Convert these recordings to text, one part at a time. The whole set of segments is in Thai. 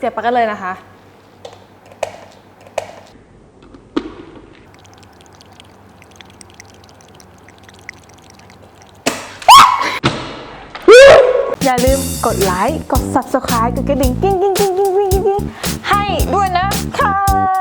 เสียบปลั๊กกันเลยนะคะ อย่าลืมกดไลค์ กด subscribe กดกระดิ่งกิ้งกิ้งกิ้งกิ้งกิ้งกิ้งให้ด้วยนะคะ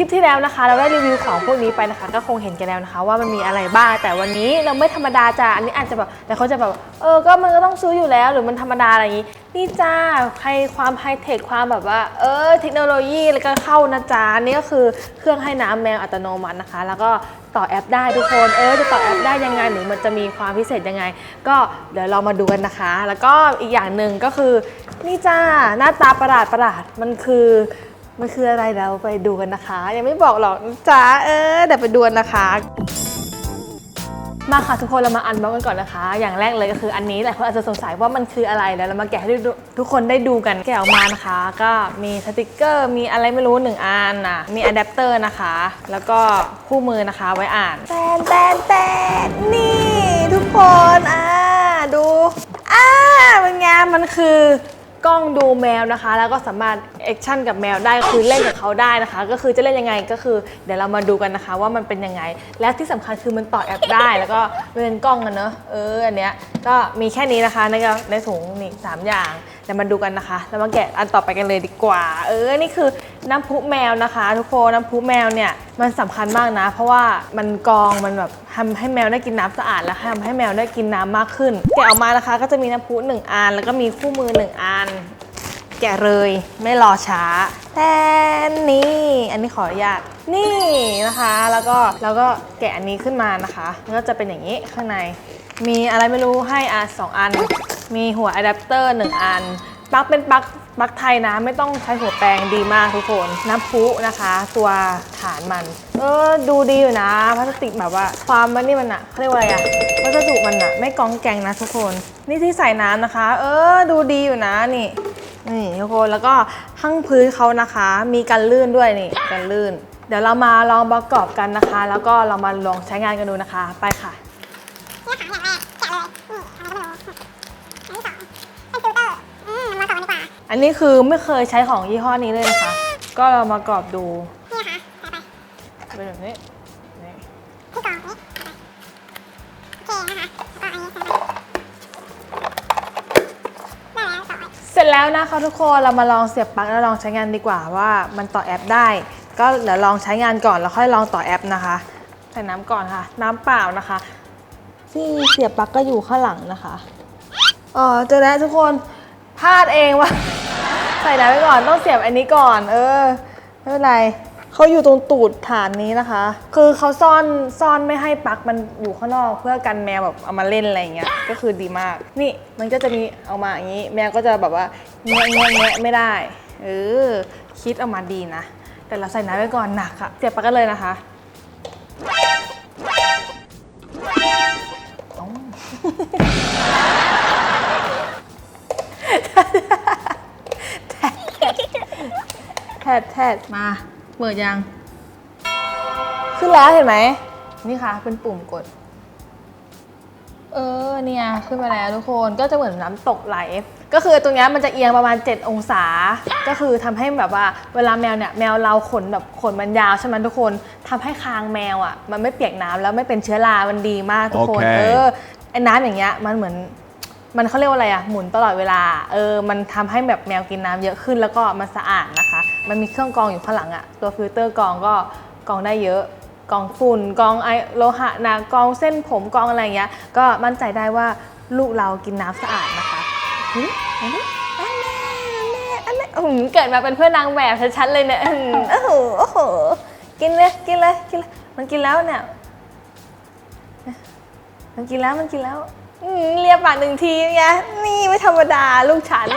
ลิปที่แล้วนะคะ เราได้รีวิวของพวกนี้ไปนะคะ ก็คงเห็นกันแล้วนะคะ ว่ามันมีอะไรบ้าง แต่วันนี้เราไม่ธรรมดาจ้าอันนี้อาจจะแบบแต่เขาจะแบบเออก็มันก็ต้องซื้ออยู่แล้ว หรือมันธรรมดาอะไรอย่างนี้ นี่จ้าใครความไฮเทคความแบบว่า เออเทคโนโลยีแล้วก็เข้านะจ๊ะอันนี่ก็คือเครื่องให้น้ำแมวอัตโนมัตินะคะ แล้วก็ต่อแอปได้ทุกคน เออ จะต่อแอปได้ยังไงหรือมันจะมีความพิเศษยังไง ก็เดี๋ยวเรามาดูกันนะคะ แล้วก็อีกอย่างหนึ่งก็คือ นี่จ้าหน้าตาประหลาดประหลาดมันคือ มันคืออะไรเราไปดูกันนะคะ ยังไม่บอกหรอกจ้าเออเดี๋ยวไปดูกันนะคะ มาค่ะทุกคนเรามาอันบ็อกกันก่อนนะคะ อย่างแรกเลยก็คืออันนี้หลายคนอาจจะสงสัยว่ามันคืออะไรแล้วเรามาแกะให้ดูทุกคนได้ดูกันแกะออกมานะคะ ก็มีสติกเกอร์มีอะไรไม่รู้หนึ่งอันนะมีอะแดปเตอร์นะคะ แล้วก็คู่มือนะคะไว้อ่านแตนแตนแตนนี่ ทุกคนอ่าดูอ่าเป็นไงมันคือ กล้องดูแมวนะคะ แล้วก็สามารถแอคชั่นกับแมวได้คือเล่นกับเขาได้นะคะ ก็คือจะเล่นยังไงก็คือ เดี๋ยวเรามาดูกันนะคะ ว่ามันเป็นยังไง และที่สำคัญคือมันต่อแอปได้แล้วก็เป็นกล้องกันเนอะเอออันเนี้ยก็มีแค่นี้นะคะในในถุงนี่สามอย่างเดี๋ยวมาดูกันนะคะ แล้วมาแกะอันต่อไปกันเลยดีกว่า เออนี่คือ น้ำพุแมวนะคะ ทุกคนน้ำพุแมวเนี่ยมันสำคัญมากนะ เพราะว่ามันกรองมันแบบทำให้แมวได้กินน้ำสะอาดและทำให้แมวได้กินน้ำมากขึ้น แกะออกมานะคะ ก็จะมีน้ำพุหนึ่งอันแล้วก็มีคู่มือหนึ่งอันแกะเลยไม่รอช้าแต่นี่อันนี้ขออนุญาตนี่นะคะ แล้วก็แล้วก็แกะอันนี้ขึ้นมานะคะมันก็จะเป็นอย่างนี้ข้างใน มีอะไรไม่รู้ให้อะสองอัน มีหัวอะแดปเตอร์หนึ่งอัน ปลั๊กเป็นปลั๊กปลั๊กไทยนะไม่ต้องใช้หัวแปรงดีมากทุกคน น้ำพุนะคะ ตัวฐานมัน เออดูดีอยู่นะพลาสติกแบบว่า ความมันนี่มันอะเขาเรียกว่าอะไรอะวัสดุมันอะไม่กองแกงนะทุกคน นี่ที่ใส่น้ำนะคะ เออดูดีอยู่นะนี่นี่ทุกคนแล้วก็ข้างพื้นเขานะคะ มีกันลื่นด้วยนี่กันลื่น เดี๋ยวเรามาลองประกอบกันนะคะ แล้วก็เรามาลองใช้งานกันดูนะคะ ไปค่ะ อันนี้คือไม่เคยใช้ของยี่ห้อนี้เลยนะคะ ก็เรามากรอบดูนี่ค่ะต่อไปเป็นแบบนี้นี่ที่กรองนี้ต่อไปโอเคนะคะแล้วก็อันนี้ใส่ไปได้แล้วต่อไปเสร็จแล้วนะคะทุกคนเรามาลองเสียบปลั๊กแล้วลองใช้งานดีกว่าว่ามันต่อแอปได้ ก็เดี๋ยวลองใช้งานก่อนแล้วค่อยลองต่อแอปนะคะใส่น้ำก่อนค่ะ น้ำเปล่านะคะ ที่เสียบปลั๊กก็อยู่ข้างหลังนะคะอ๋อเจอแล้วทุกคนพลาดเองว่า ใส่น้ำไว้ก่อนต้องเสียบอันนี้ก่อน เออไม่เป็นไรเขาอยู่ตรงตูดฐานนี้นะคะ คือเขาซ่อนซ่อนไม่ให้ปลั๊กมันอยู่ข้างนอก เพื่อกันแมวแบบเอามาเล่นอะไรเงี้ย ก็คือดีมาก นี่มันก็จะมีเอามาอย่างนี้ แมวก็จะแบบว่าแงะแงะแงะไม่ได้ เออ คิดออกมาดีนะ แต่เราใส่น้ำไว้ก่อนหนักอะเสียบปลั๊กกันเลยนะคะ แท ดแทดมาเปิดยัง ขึ้นแล้วเห็นไหม นี่ค่ะ เป็นปุ่มกด เออเนี่ยขึ้นมาแล้วทุกคนก็จะเหมือนน้ำตกไหล ก็คือตรงเนี้ยมันจะเอียงประมาณ 7 องศา ก็คือทำให้แบบว่าเวลาแมวเนี่ยแมวเราขนแบบขนมันยาวใช่ไหมทุกคนทำให้คางแมวอะ มันไม่เปียกน้ำแล้วไม่เป็นเชื้อรา มันดีมากทุกคนโอเคเออไอ้น้ำอย่างเงี้ยมันเหมือน มันเขาเรียกว่าอะไรอะหมุนตลอดเวลา เออ มันทำให้แบบแมวกินน้ำเยอะขึ้นแล้วก็มันสะอาดนะคะ มันมีเครื่องกรองอยู่ข้างหลังอะตัวฟิลเตอร์กรองก็กรองได้เยอะกรองฝุ่นกรองไอโลหะนะกรองเส้นผมกรองอะไรอย่างเงี้ย ก็มั่นใจได้ว่าลูกเรากินน้ำสะอาดนะคะอันนี้อันนี้อันนี้อันนี้อื้อหือเกิดมาเป็นเพื่อนนางแบบชัดๆเลยเนี่ยอื้อหือโอ้โหโอ้โห กินเลยกินเลยกินเลยมันกินแล้วเนี่ย มันกินแล้วมันกินแล้ว อืมเลียปากหนึ่งทีไงนี่ไม่ธรรมดาลูกฉัน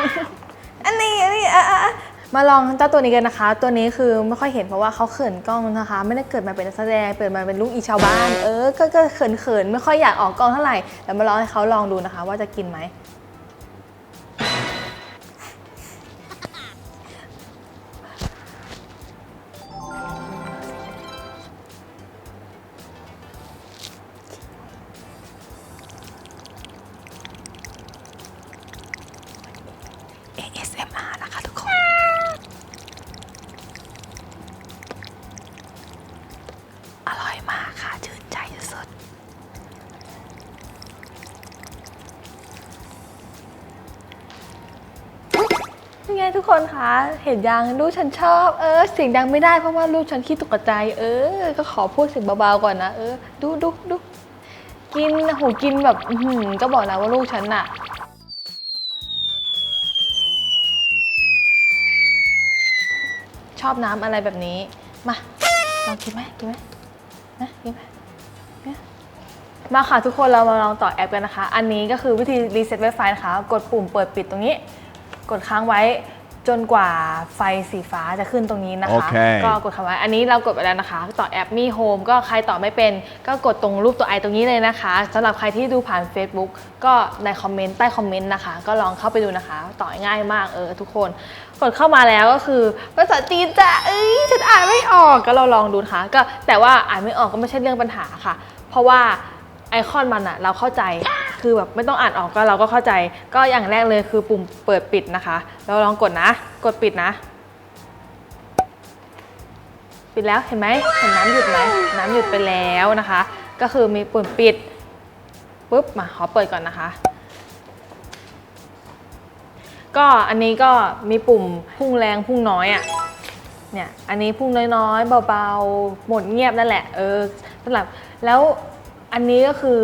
อันนี้อันนี้อะอะอะมาลองเจ้าตัวนี้กันนะคะ ตัวนี้คือไม่ค่อยเห็นเพราะว่าเขาเขินกล้องนะคะ ไม่ได้เกิดมาเป็นนักแสดงเกิดมาเป็นลูกอีชาวบ้าน เออ ก็ก็เขินเขินๆไม่ค่อยอยากออกกล้องเท่าไหร่แล้วมาลองให้เขาลองดูนะคะ ว่าจะกินไหม คนคะเห็นยังลูกฉันชอบเออเสียงดังไม่ได้เพราะว่าลูกฉันขี้ตกใจ เออ ก็ขอพูดเสียงเบาๆก่อนนะเออดูดูดูกินโหกินแบบอื้อหือก็บอกแล้วว่าลูกฉันน่ะชอบน้ำอะไรแบบนี้ มาลองกินไหมกินไหมนะกินไหมมาค่ะทุกคนเรามาลองต่อแอปกันนะคะ อันนี้ก็คือวิธีรีเซ็ต Wi-Fi นะคะ กดปุ่มเปิดปิดตรงนี้ กดค้างไว้ จนกว่าไฟสีฟ้าจะขึ้นตรงนี้นะคะโอเคก็กดค้างไว้อันนี้เรากดไปแล้วนะคะ ต่อแอปมีโฮมก็ใครต่อไม่เป็น ก็กดตรงรูปตัวไอตรงนี้เลยนะคะสำหรับใครที่ดูผ่าน Facebook ก็ในคอมเมนต์ใต้คอมเมนต์นะคะ ก็ลองเข้าไปดูนะคะ ต่อง่ายมากเออทุกคน กดเข้ามาแล้วก็คือภาษาจีนจ้ะเอ้ยฉันอ่านไม่ออกก็เราลองดูนะคะ ก็แต่ว่าอ่านไม่ออกก็ไม่ใช่เรื่องปัญหาค่ะ เพราะว่าไอคอนมันอะเราเข้าใจ คือแบบไม่ต้องอ่านออกก็เราก็เข้าใจ ก็อย่างแรกเลยคือปุ่มเปิดปิดนะคะเราลองกดนะ กดปิดนะ ปิดแล้วเห็นไหมเห็นน้ำหยุดไหมน้ำหยุดไปแล้วนะคะ ก็คือมีปุ่มปิดปุ๊บมาขอเปิดก่อนนะคะ ก็อันนี้ก็มีปุ่มพุ่งแรงพุ่งน้อยอะ่ะเนี่ย อันนี้พุ่งน้อยๆ เบาๆ หมดเงียบนั่นแหละ เออสำหรับ แล้วอันนี้ก็คือ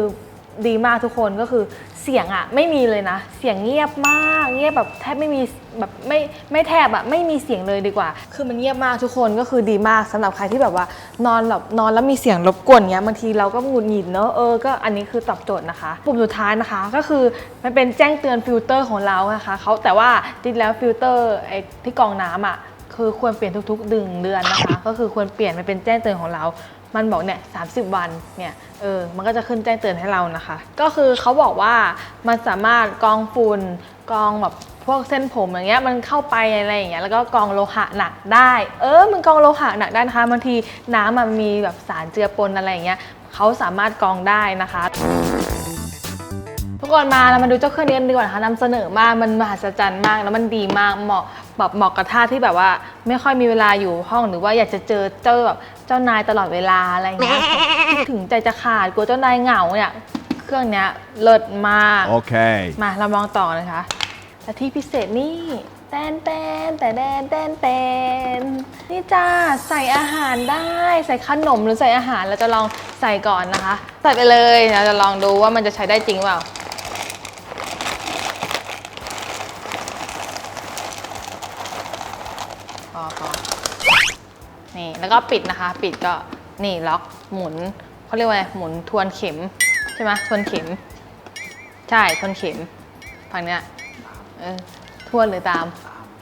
ดีมากทุกคนก็คือเสียงอะไม่มีเลยนะ เสียงเงียบมาก เงียบแบบแทบไม่มีแบบไม่ไม่แทบอะไม่มีเสียงเลยดีกว่า คือมันเงียบมากทุกคนก็คือดีมากสำหรับใครที่แบบว่านอนแบบนอนแล้วมีเสียงรบกวนเงี้ยบางทีเราก็หงุดหงิดเนอะเออก็อันนี้คือตอบโจทย์นะคะปุ่มสุดท้ายนะคะก็คือมันเป็นแจ้งเตือนฟิลเตอร์ของเรานะคะเขาแต่ว่าจริงแล้วฟิลเตอร์ไอ้ที่กรองน้ำอะคือควรเปลี่ยนทุกๆดึงเดือนนะคะ ก็คือควรเปลี่ยนมันเป็นแจ้งเตือนของเรา มันบอกเนี่ยสาวันเนี่ยเออมันก็จะขึ้นแจ้งเตือนให้เรานะคะ ก็คือเขาบอกว่ามันสามารถกรองฝุ่นกรองแบบพวกเส้นผมอย่างเงี้ยมันเข้าไปอะไรอย่างเงี้ยแล้วก็กองโลหะหนักได้ เออมันกองโลหะหนักได้นะคะบางทีน้ำมันมีแบบสารเจือปนอะไรอย่างเงี้ยเขาสามารถกรองได้นะคะทุกคนมาเรามาดูเจ้าเครื่องนี้กันดีกว่านะคะนำเสนอมากมันมหัศจรรย์มาก แล้วมันดีมากเหมาะแบบเหมาะกับท่าที่แบบว่า ไม่ค่อยมีเวลาอยู่ห้องหรือว่าอยากจะเจอเจ้าแบบ เจ้านายตลอดเวลาอะไรอย่างเงี้ยคิดถึงใจจะขาดกลัวเจ้านายเหงาเนี่ยเครื่องเนี้ยเลิศมาก Okay. มาเรามองต่อนะคะและที่พิเศษนี่แตนแตนแต่แดนแตนแตนนี่จ้าใส่อาหารได้ใส่ขนมหรือใส่อาหารเราจะลองใส่ก่อนนะคะ ใส่ไปเลยเราจะลองดูว่ามันจะใช้ได้จริงเปล่า พอพอนี่ แล้วก็ปิดนะคะ ปิดก็นี่ล็อกหมุนเขาเรียกว่าอะไรหมุนทวนเข็มใช่ไหมทวนเข็ม ใช่ทวนเข็มฝั่งเนี้ยเออทวนหรือตาม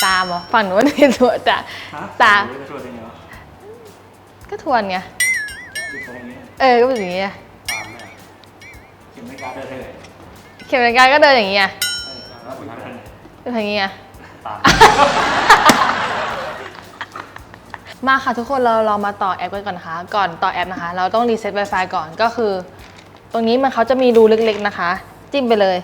ตามเหรอฝั่งนู้นนี่ทวนจ้ะฮะตามจะชวนยังไงวะก็ทวนไงดูตรงนี้เออก็เป็นอย่างงี้ไงตามเนี่ยเข็มไม่กล้าเดินเลยเข็มนาฬิกาก็เดินอย่างงี้ไงเออแล้วคุณทำยังไงเป็นอย่างงี้ไงตา มาค่ะทุกคนเราลองมาต่อแอปกันก่อนนะคะ ก่อนต่อแอปนะคะ เราต้องรีเซ็ต Wi-Fi ก่อนก็คือ ตรงนี้มันเขาจะมีรูเล็กๆนะคะ จิ้มไปเลย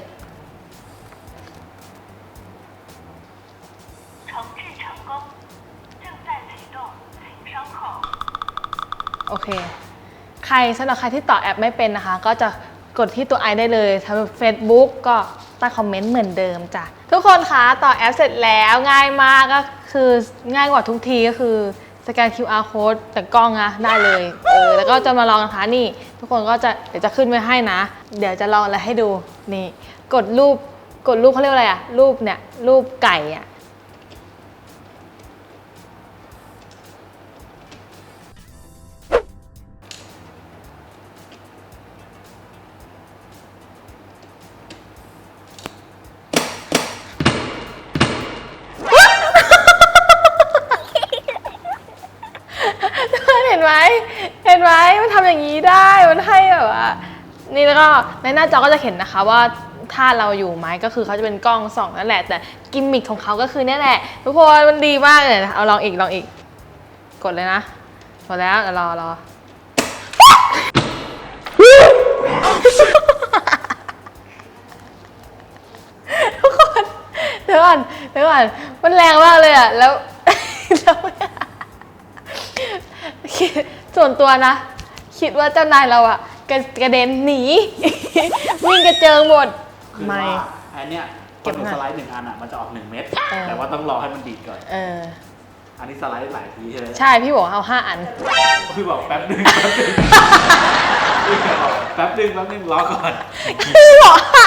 โอเค ใครสำหรับใครที่ต่อแอปไม่เป็นนะคะ ก็จะกดที่ตัวไอได้เลยทำเฟซบุ๊กก็ใต้คอมเมนต์เหมือนเดิมจ้ะ ทุกคนคะต่อแอปเสร็จแล้วง่ายมากก็คือง่ายกว่าทุกทีก็คือ สแกน QR code จากกล้องนะได้เลย เออ แล้วก็จะมาลองนะคะนี่ ทุกคนก็จะเดี๋ยวจะขึ้นไว้ให้นะ เดี๋ยวจะลองอะไรให้ดูนี่ กดรูปกดรูปเขาเรียกอะไรอะรูปเนี่ยรูปไก่อะ ทำอย่างนี้ได้มันให้แบบว่า นี่แล้วก็ในหน้าจอก็จะเห็นนะคะว่าถ้าเราอยู่ไหมก็คือเขาจะเป็นกล้องส่องนั่นแหละ แต่กิมมิคของเขาก็คือนี่แหละทุกคนมันดีมากเลยเอาลองอีกลองอีก กดเลยนะกดแล้วเดี๋ยวรอรอทุกคนเดี๋ยวก่อนเดี๋ยวก่อนมันแรงมากเลยอะแล้วแล้วส่วนตัวนะ คิดว่าเจ้านายเราอะกระกระเด็นหนี วิ่งกระเจิงหมด คือไม่ว่าอันเนี้ยเก็บเก็บหหน่อยสไลด์หนึ่งอันอะมันจะออกหนึ่งเม็ดเออแต่ว่าต้องรอให้มันดีดก่อน เอออันนี้สไลด์หลายทีใช่ไหมใช่พี่บอกเอาห้าอัน พี่บอกแป๊บหนึงแป๊บหนึงพี่บอกแป๊บหนึงแป๊บหนึงรอก่อน พี่บอกห้า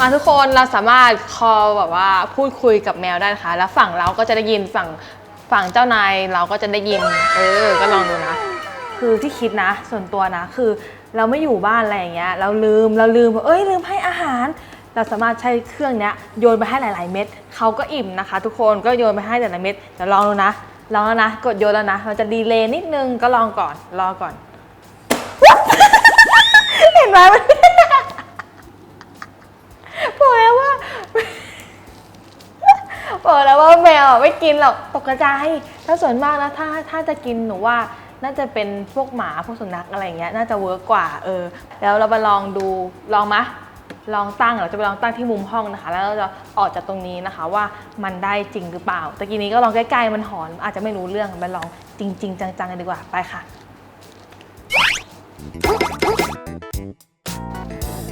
มาทุกคนเราสามารถคอลแบบว่าพูดคุยกับแมวได้นะคะ แล้วฝั่งเราก็จะได้ยินฝั่ง ฝั่งเจ้านายเราก็จะได้ยิน เออ ก็ลองดูนะ คือที่คิดนะ ส่วนตัวนะ คือเราไม่อยู่บ้านอะไรอย่างเงี้ย เราลืม เราลืมว่าเอ้ยลืมให้อาหาร เราสามารถใช้เครื่องเนี้ยโยนไปให้หลาย ๆ เม็ดเขาก็อิ่มนะคะ ทุกคน ก็โยนไปให้แต่ละเม็ดเดี๋ยวลองดูนะ ลองแล้วนะ กดโยนแล้วนะ มันจะดีเลย์นิดนึง ก็ลองก่อน รอก่อน เห็นไหม บอกแล้วว่า บอกแล้วว่าแมวไม่กินหรอกตกกระจายถ้าส่วนมากนะถ้าถ้าจะกินหนูว่าน่าจะเป็นพวกหมาพวกสุนัขอะไรเงี้ยน่าจะเวิร์กกว่าเออ แล้วเรามาลองดูลองมะลองตั้งเราจะไปลองตั้งที่มุมห้องนะคะ แล้วเราจะออกจากตรงนี้นะคะว่ามันได้จริงหรือเปล่าตะกี้นี้ก็ลองใกล้ๆมันหอนอาจจะไม่รู้เรื่องไปลองจริง ๆ จังๆกันดีกว่าไปค่ะ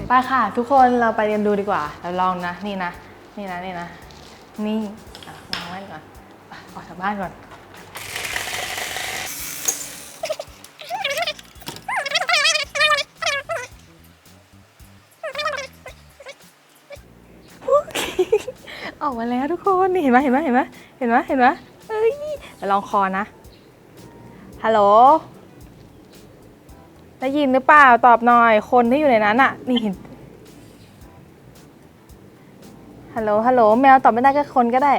ไปค่ะ ทุกคนเราไปเรียนดูดีกว่า เราลองนะนี่นะนี่นะนี่นะ นี่อะวางไว้ก่อนอออกจากบ้านก่อน ออกมาแล้วทุกคนนี่เห็นไหมเห็นไหมเห็นไหมเห็นไหมเห็นไหมเอ้ยเดี๋ยวลองคอนะ ฮัลโหล ได้ยินหรือเปล่า ตอบหน่อย คนที่อยู่ในนั้นอะนี่เห็น ฮัลโหล ฮัลโหล แมวตอบไม่ได้ก็คนก็ได้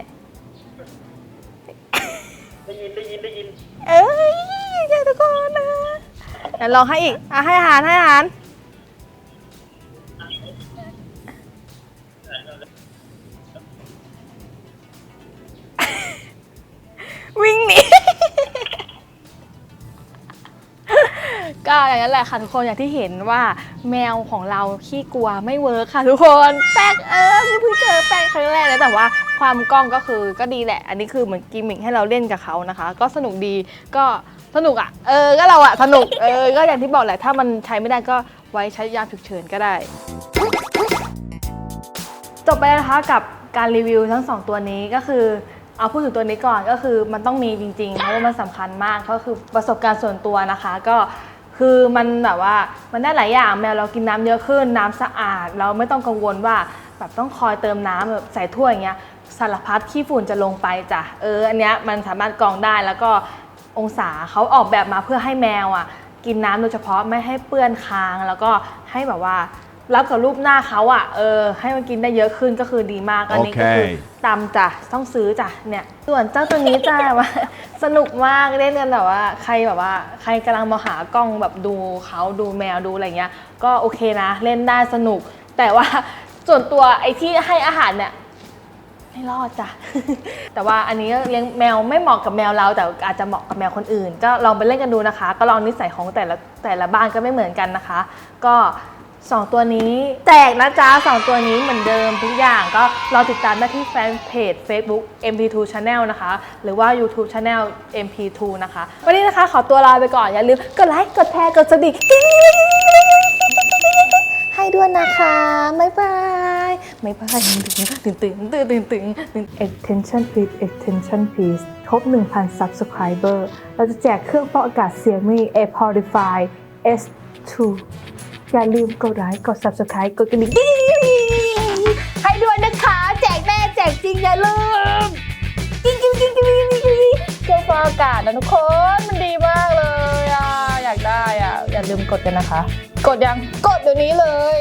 ได้ยินได้ยินได้ยินเอ้ยแค่ทุกคนนะเดี๋ยวลองให้อีก อะให้อาหารให้อาหาร อย่างนั้นแหละค่ะทุกคนอย่างที่เห็นว่าแมวของเราขี้กลัวไม่เวิร์คค่ะทุกคนแป้งเออเพิ่งเจอแป้งครั้งแรกนะแต่ว่าความกล้องก็คือก็ดีแหละ อันนี้คือเหมือนกิมมิคให้เราเล่นกับเขานะคะ ก็สนุกดีก็สนุกอะเออก็เราอะสนุกเออก็อย่างที่บอกแหละถ้ามันใช้ไม่ได้ก็ไว้ใช้ยามฉุกเฉินก็ได้ จบไปแล้วนะคะกับการรีวิวทั้งสองตัวนี้ก็คือเอาพูดถึงตัวนี้ก่อนก็คือมันต้องมีจริงๆ เพราะว่ามันสำคัญมากก็คือประสบการณ์ส่วนตัวนะคะ ก็ คือมันแบบว่ามันได้หลายอย่างแมวเรากินน้ำเยอะขึ้นน้ำสะอาด เราไม่ต้องกังวลว่าแบบต้องคอยเติมน้ำแบบใส่ถ้วยอย่างเงี้ยสารพัดขี้ฝุ่นจะลงไปจ้ะเอออันเนี้ยมันสามารถกรองได้แล้วก็องศาเขาออกแบบมาเพื่อให้แมวอะกินน้ำโดยเฉพาะไม่ให้เปื้อนคางแล้วก็ให้แบบว่า รับกับรูปหน้าเขาอะเออให้มันกินได้เยอะขึ้นก็คือดีมากอันนี้ก็คือโอเคตามจ้ะต้องซื้อจ้ะเนี่ยส่วนเจ้าตัวนี้จ้าว่าสนุกมากเล่นกันแบบว่า ใครแบบว่า ใครกำลังมาหากล้องแบบดูเขาดูแมวดูอะไรเงี้ย ก็โอเคนะ เล่นได้สนุก แต่ว่าส่วนตัวไอ้ที่ให้อาหารเนี่ยไม่รอดจ้ะ แต่ว่าอันนี้เลี้ยงแมวไม่เหมาะกับแมวเรา แต่อาจจะเหมาะกับแมวคนอื่น ก็ลองไปเล่นกันดูนะคะ ก็ลองนิสัยของแต่ละแต่ละบ้านก็ไม่เหมือนกันนะคะ ก็ สองตัวนี้ แจกนะจ๊ะสองตัวนี้เหมือนเดิมทุกอย่างก็รอติดตามได้ที่แฟนเพจ Facebook MP2 Channel นะคะ หรือว่า YouTube Channel MP2 นะคะ วันนี้นะคะขอตัวลาไปก่อน อย่าลืมกดไลค์กดแชร์กดสดิกให้ด้วยนะคะบ๊ายบายบ๊ายบายตื่นตื่นตื่นตื่นตื่นตื่น attention please attention please ครบ1,000 subscriber เราจะแจกเครื่องฟอกอากาศ Xiaomi Air Purify S2 อย่าลืมกดไลค์กด subscribe กดกระดิ่งให้ด้วยนะคะ แจกแน่แจกจริงอย่าลืมกิ๊งกิ๊งกิ๊งกิ๊งกิ๊งกิ๊งเครื่องฟอกอากาศนะทุกคนมันดีมากเลยอะอยากได้อะอย่าลืมกดกันนะคะ กดยังกดเดี๋ยวนี้เลย